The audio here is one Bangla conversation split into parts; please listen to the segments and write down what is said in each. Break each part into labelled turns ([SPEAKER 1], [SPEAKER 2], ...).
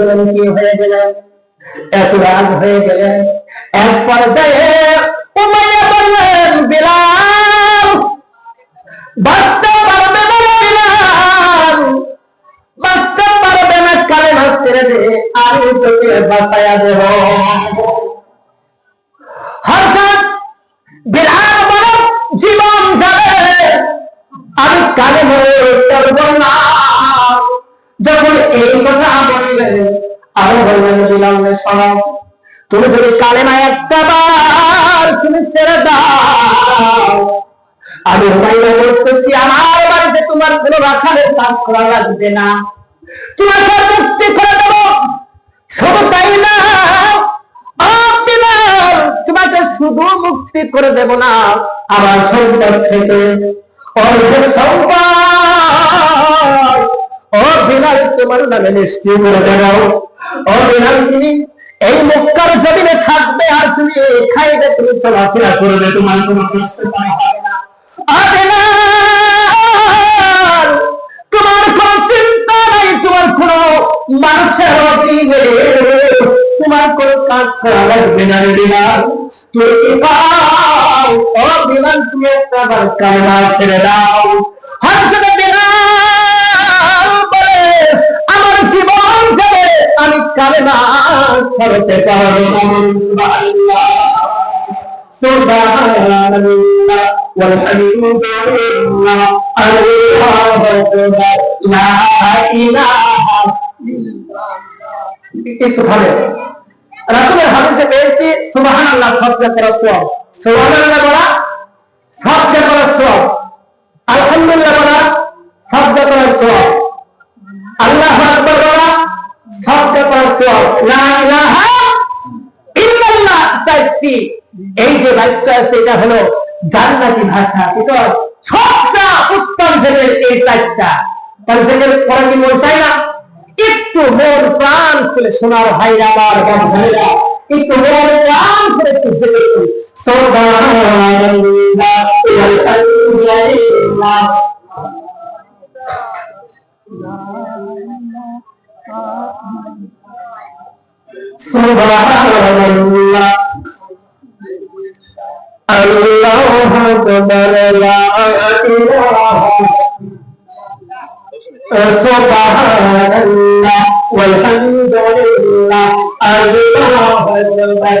[SPEAKER 1] গেলেন কি হয়ে গেলেন এত রাগ হয়ে গেলেন এক পর্যায়ে উমাইয়া বললেন, বিলাল, বাঁচতে পারবে না বিলাল, বাঁচতে পারবে না কালে মাছ ছেড়ে দে, আমি তোকে বাঁচাইয়া দেব। হঠাৎ বিলাল বড় জীবন যাবে, আমি কানে মরে করব না। যখন এই কথা বললেন তুমি যদি একটা বার তুমি ছেড়ে দাও, আমি বলতেছি আমার বাড়িতে তোমার কোনো কাজ করা লাগবে না। তোমার মুক্তি করে দেব তাই না তোমাকে শুধু মুক্তি করে দেব না, আমার সম্পদ থেকে অর্ধেক সম্পদ বিলাল তোমার নামে নিশ্চয় করে তুমি তোমার কোনো চিন্তা নাই, তোমার কোন মানুষের অধীনে। তোমার কোন কাজ করা লাগবে না বিলাল তুমি বিলাল তুমি একটা ছেড়ে দাও। কালেমা করতে পারো সুবহানাল্লাহ ওয়ালহামদুলিল্লাহ আল্লাহু আকবার লা ইলাহা ইল্লাল্লাহ একটু ভালো রাসূলের হাদিসে বলা শব্দ করা সওয়াব। এই যে বাক্য আছে, এটা হলো জান্নাতি ভাষা। এটা সবচেয়ে উত্তম শ্রেণির এই চারটা তাহলে পরে কি মন চাই না? একটু মন প্রাণ খুলে শোনার ভাইরা আমার ভাইরা। একটু মন প্রাণ খুলে একটু করি সুবহানাল্লাহ, আলহামদুলিল্লাহ। সুবহানাল্লাহ আল্লাহু আকবার লা ইলাহা সুবহানাল্লাহ ওয়ালহামদুলিল্লাহ আল্লাহু আকবার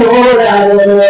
[SPEAKER 1] যাব সোনার মদিনায়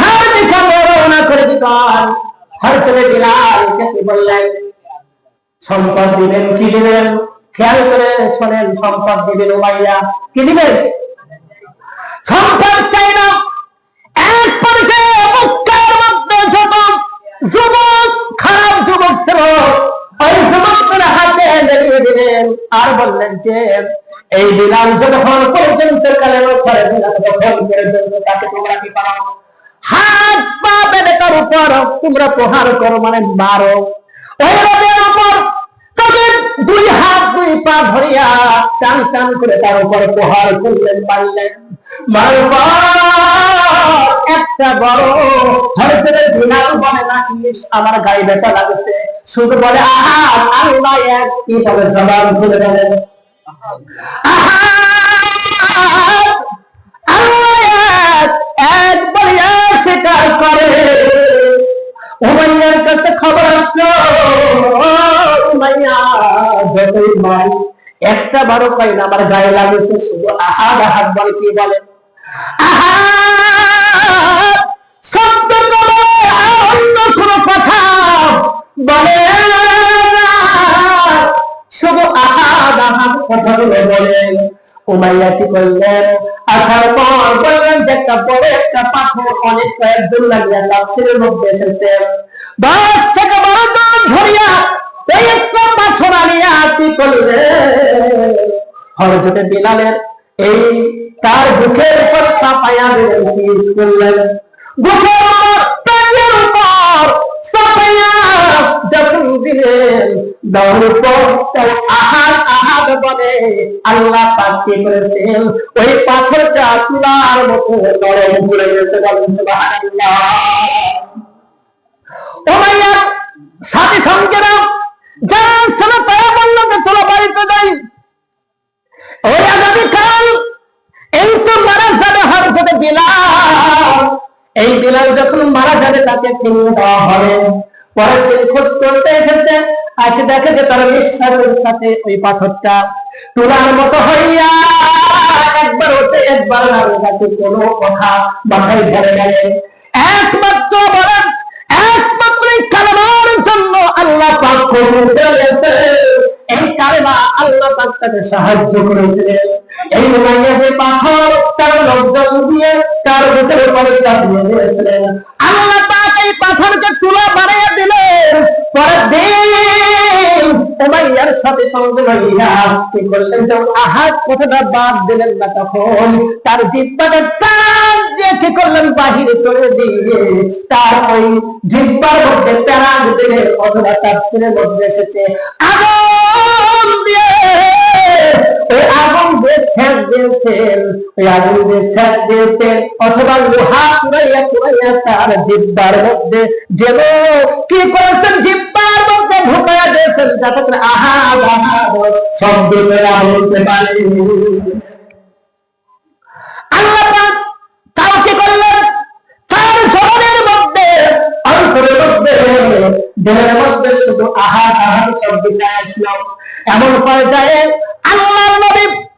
[SPEAKER 1] রওনা করে দিতাম কি বললেন, সম্পদ দিবেন কি দিবেন? খেয়াল করে শোনেন, সম্পদ দিবেন কি দিবেন? সম্পদ চাই না। খারাপ ছিল দিলেন আর বললেন যে, এই বিলাল যখন পর্যন্ত কালের করে পর্যন্ত তাকে তোমরা কি পারো হাত পা বেঁধে তার উপর তোমরা প্রহার করো মানে মারো। উপর দুই হাত, দুই পা ধরিয়া টান টান করে তার উপর প্রহার করলেন পারলেন একটা বড় বলে নাকি আমার গায়ে লাগছে। শুধু বলে, আহা আল্লাহ এক। তবে উমাইয়ার কাছে খবর আসলো। উমাইয়া, যতই মাই একটা বারো পাই না, আমার গায়ে লাগেছে শুধু আহাদ আহাদ বলে কি বলে? অন্য কথা বলে শুধু আহাদ আহাদ কথাগুলো বলেন উমাইয়া কি করলেন? আসার পর একটা বড় একটা পাথর অনেক কয়েকজন লাগিয়া তাফসিরের মধ্যে এসেছে। দশ থেকে বারো জন ধরিয়া এই একটা পাথর আনিয়া কি করলেন হরজতে বিলালের এই তার বুকের উপর চাপাইয়া দিলেন বুকের উপর পেটের উপর চাপাইয়া যখন দিলেন দেওয়ার উপর আহার আহার বলে। আল্লাহ পাক করেছেন? ওই পাথরটা তুলার মতো নরম করে গেছে বলেন, সুবহানাল্লাহ। ওমাইয়া ছিল তারা বলল যে, চলো বাড়িতে যাই। ওই আগামী এই তো মারা যাবে হর যাবে বিলাল। এই বিলাল যখন মারা যাবে, তাকে ফিরিয়ে দেওয়া হবে। পরের দিন খোঁজ করতে এসেছে আসে দেখে যে তার নিঃশ্বাসের সাথে ওই পাথরটা তোলার মতো হইয়া একবার ওঠে, একবার না ওঠাতে কোনো কথা মাথায় ধরে গেলে। একমাত্র বলেন একমাত্র জন্য আল্লাহ পাক এই কালেমা আল্লাহ পাক তাকে সাহায্য করেছিলেন। এই উমাইয়া যে পাথর তখন। তার জিব্বাটা টান দিয়ে কি করলেন? বাহিরে দিয়ে তার ওই জিব্বার মধ্যে প্যারাগ তার সুরের মধ্যে এসেছে। আগুন দিয়ে দিয়েছেন ওই আগুন দিয়ে দিয়েছেন, অথবা লোহা পুরাইয়া পুরাইয়া তার জিব্বার মধ্যে যেন কি করেছেন? জিব্বার মধ্যে ঢুকাইয়া দিয়েছেন, যাতে করে আহা শব্দ আল্লাহ এমন পর্যায়ে আল্লাহর নবী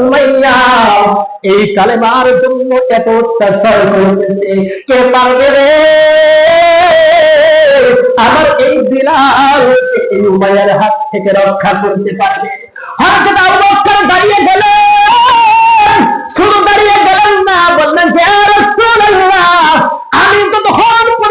[SPEAKER 1] উমাইয়া এই কালেমার জন্য এত অত্যাচার করতেছে কে পারবে রে? আমার এই বিলাল এই উমাইয়ার হাত থেকে রক্ষা করতে পারবে? হযরত আবু বকর দাঁড়িয়ে গেলেন। শুধু দাঁড়িয়ে গেলেন না, বললেন আমি ততক্ষণ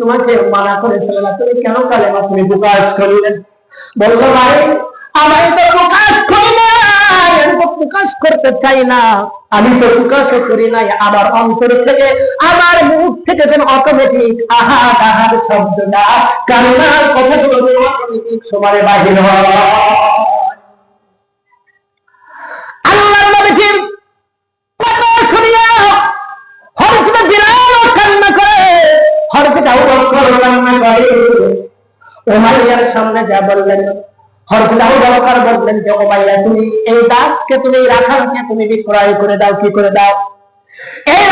[SPEAKER 1] তোমাকে মানা করেছিল না তুমি কেন কালেমা তুমি প্রকাশ করলেন বলল ভাই, আমি তো প্রকাশ করি না প্রকাশ করতে চাই না। আমি তো প্রকাশ করি নাই, আমার অন্তর থেকে, আমার মুখ থেকে যেন অটোমেটিক আহা আহার শব্দটা কান্নার কথাগুলো অটোমেটিক সময় বাহির হয়। উমাইয়ার সামনে যা বললেন বললেন যে উমাইয়া তুমি এই দাসকে তুমি তুমি বিক্রয় করে দাও কি করে দাও এই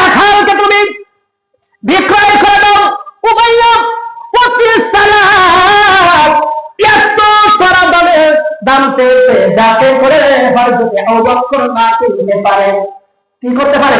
[SPEAKER 1] তুমি বিক্রয় করে দাও যাতে করে বকর না কিনতে পারে কি করতে পারে?